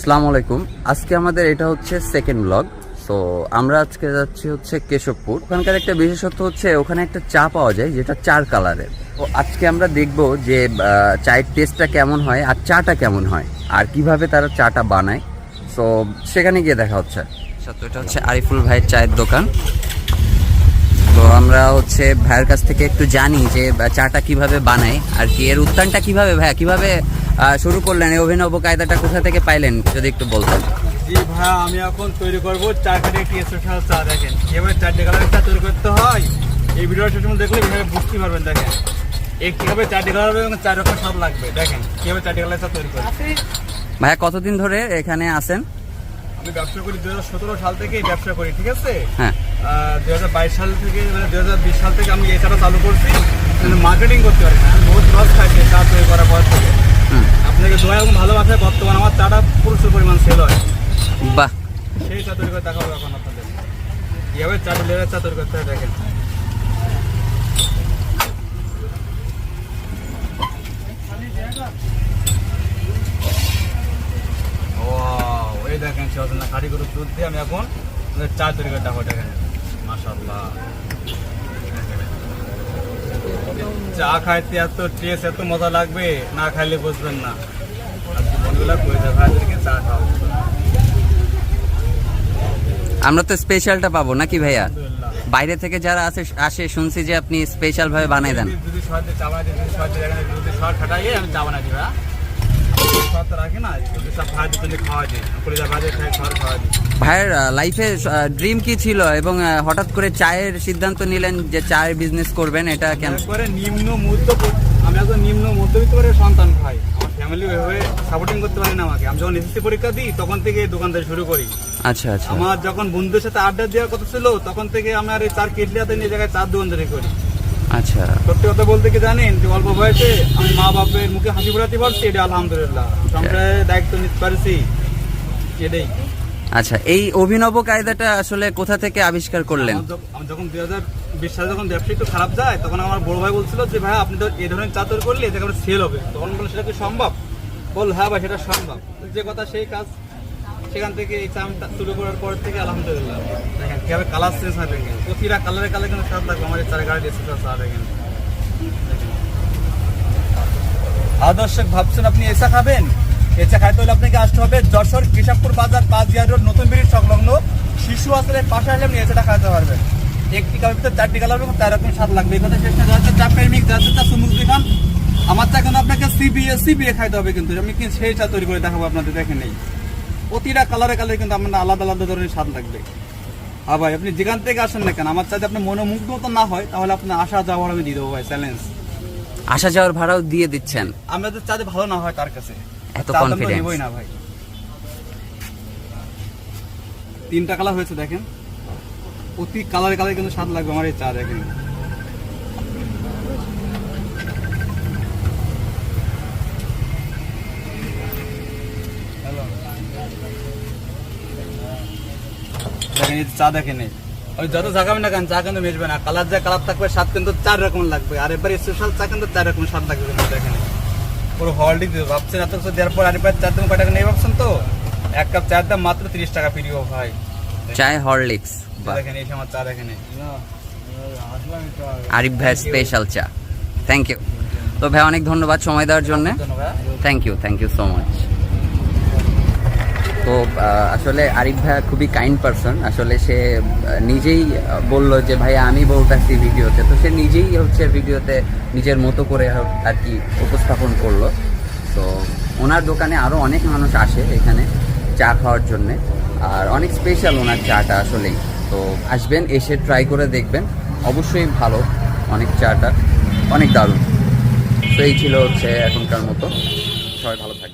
আসসালামু আলাইকুম। আজকে আমাদের এটা হচ্ছে সেকেন্ড ব্লগ তো আমরা আজকে যাচ্ছি হচ্ছে কেশবপুর। ওখানকার একটা বিশেষত্ব হচ্ছে ওখানে একটা চা পাওয়া যায় যেটা চার কালারের। তো আজকে আমরা দেখব যে চায়ের টেস্টটা কেমন হয় আর চাটা কেমন হয় আর কীভাবে তারা চাটা বানায়। তো সেখানে গিয়ে দেখা হচ্ছে। আচ্ছা তো এটা হচ্ছে আরিফুল ভাইয়ের চায়ের দোকান। তো আমরা হচ্ছে ভাইয়ের কাছ থেকে একটু জানি যে চাটা কীভাবে বানায় আর কি এর উত্থানটা কীভাবে ভাইয়া কীভাবে শুরু করলেন এই অভিনব কায়দাটা কোথা থেকে পাইলেন যদি একটু বলতেন? জি ভাই আমি এখন তৈরি করব চারখানে একটি স্পেশাল চা দেখেন এবার চারটে কালারের চা তৈরি করতে হয়। এই ভিডিওটা শেষ দেখলে এভাবে বুঝতে পারবেন দেখেন। এই কীভাবে চারটে কালার হবে এবং চার রকম স্বাদ লাগবে দেখেন কীভাবে চারটে কালারের চা তৈরি করে ভাইয়া কতদিন ধরে এখানে আসেন আমি ব্যবসা করি দু হাজার সতেরো সাল থেকে ব্যবসা করি ঠিক আছে? হ্যাঁ। দু হাজার বাইশ সাল থেকে মানে দুই হাজার বিশ সাল থেকে আমি চাটা চালু করছি। মার্কেটিং করতে পারি না বহুত লস খাইছি চা তৈরি করার পর থেকে। আপনাকে দোয়া এবং ভালোবাসায় বর্তমান আমার চাটা প্রচুর পরিমাণ সেল হয়। বাহ। সেই চা তৈরি করে দেখাবো এখন আপনাদের। কীভাবে চা লেয়ারের চা তৈরি করতে দেখেন। এই দেখেন সজনা গরুর দুধ দিয়ে আমি এখন আপনাদের চা তৈরি করে দেখাবো দেখেন। মাশাল্লাহ চা খাইতে এত টেস্ট এত মজা লাগবে না খাইলে বুঝবেন না। আর জীবনগুলা ভাইদেরকে চা খাওয়া আমরা তো স্পেশালটা পাবো নাকি ভাইয়া? বাইরে থেকে যারা আসে আসে শুনছি যে আপনি স্পেশাল ভাবে বানাই দেন। ভাইয়ের লাইফে ড্রিম কি ছিল এবং হঠাৎ করে চায়ের সিদ্ধান্ত নিলেন যে চায়ের বিজনেস করবেন এটা কেন? করে নিম্ন মধ্য আমি একজন নিম্ন মধ্যবিত্ত করে সন্তান ভাই। আমার ফ্যামিলি ওইভাবে সাপোর্টিং করতে পারি না আমাকে। আমি যখন এসএসসি পরীক্ষা দিই তখন থেকে দোকানদারি শুরু করি। আচ্ছা আচ্ছা। আমার যখন বন্ধুদের সাথে আড্ডা দেওয়ার কথা ছিল তখন থেকে আমি আর এই চার কেটলিয়াতে নিয়ে জায়গায় চার দোকানদারি করি। আচ্ছা। সত্যি কথা বলতে কি জানেন যে অল্প বয়সে আমি মা বাপের মুখে হাসি পারছি এটা আলহামদুলিল্লাহ। দায়িত্ব নিতে পারছি এটাই। আচ্ছা এই অভিনব কায়দাটা আসলে কোথা থেকে আবিষ্কার করলেন? আমি যখন দুই হাজার বিশ সালে যখন ব্যবসা একটু খারাপ যায় তখন আমার বড় ভাই বলছিল যে ভাই আপনি তো এই ধরনের চা তৈরি করলে এটা সেল হবে। তখন বলে সেটা কি সম্ভব? বল হ্যাঁ ভাই সেটা সম্ভব। যে কথা সেই কাজ সেখান থেকে এই চা শুরু করার পর থেকে আলহামদুলিল্লাহ। দেখেন, কীভাবে কালার চেঞ্জ হয় দেখেন। প্রতিটা কালারে কালারে কিন্তু স্বাদ লাগবে। এই চার গাড়ি এসে চা দেখেন। আর দর্শক, ভাবছেন আপনি এসা খাবেন? এসা খাইতে হলে আপনাকে আসতে হবে যশোর কেশবপুর বাজার পাঁচবিহার রোড, নতুন ব্রিজ সংলগ্ন শিশু আসলে পাশে আসলে আপনি এসাটা খাইতে পারবেন। একটি কালার ভিতরে চারটি কালার এবং তার রকম স্বাদ লাগবে। এই কথা শেষ না। যাচ্ছে চা যাচ্ছে চা সুমুখি খান আমার চা কিন্তু আপনাকে সিবিএ সিবিএ খাইতে হবে কিন্তু। আমি কিন্তু সেই চা তৈরি করে দেখাবো আপনাদের দেখেন নেই। প্রতিটা কালারে কালারে কিন্তু আপনার আলাদা আলাদা ধরনের স্বাদ লাগবে। হ্যাঁ ভাই আপনি যেখান থেকে আসেন না কেন আমার চাইতে আপনার মনোমুগ্ধ তো না হয় তাহলে আপনার আসা যাওয়ার আমি দিয়ে দেবো ভাই চ্যালেঞ্জ আসা যাওয়ার ভাড়াও দিয়ে দিচ্ছেন। আমাদের চাঁদে ভালো না হয় তার কাছে। এত নিবই না ভাই। তিনটা কালার হয়েছে দেখেন। প্রতি কালারে কালারে কিন্তু স্বাদ লাগবে আমার এই চা দেখেন। দেখেন এই চা দেখেন ওই যত জাগাবেন না কেন চা কিন্তু মেজবে না। কালার যা কালার থাকবে স্বাদ কিন্তু চার রকম লাগবে। আর এবার স্পেশাল চা কিন্তু চার রকম স্বাদ লাগবে কিন্তু দেখেন পুরো হলডি দিতে ভাবছেন এত কিছু দেওয়ার পর আরেকবার চার দাম কয় টাকা নেই ভাবছেন তো? এক কাপ চার দাম মাত্র তিরিশ টাকা ফ্রি ও ভাই। চায় হরলিক্স দেখেন এই সময় চা দেখেন আরিফ ভাইয়ের স্পেশাল চা। থ্যাংক ইউ তো ভাই অনেক ধন্যবাদ সময় দেওয়ার জন্য। Thank you thank you so much তো আসলে আরিফ ভাইয়া খুবই কাইন্ড পারসন আসলে সে নিজেই বলল যে, ভাইয়া, আমি বলতেছি ভিডিওতে। তো সে নিজেই হচ্ছে ভিডিওতে নিজের মতো করে আর কি উপস্থাপন করল। তো ওনার দোকানে আরও অনেক মানুষ আসে এখানে চা খাওয়ার জন্যে। আর অনেক স্পেশাল ওনার চাটা আসলেই। তো আসবেন, এসে ট্রাই করে দেখবেন। অবশ্যই ভালো অনেক চাটা। অনেক দারুণ। তো এই ছিল হচ্ছে এখনকার মতো। সবাই ভালো থাকবেন।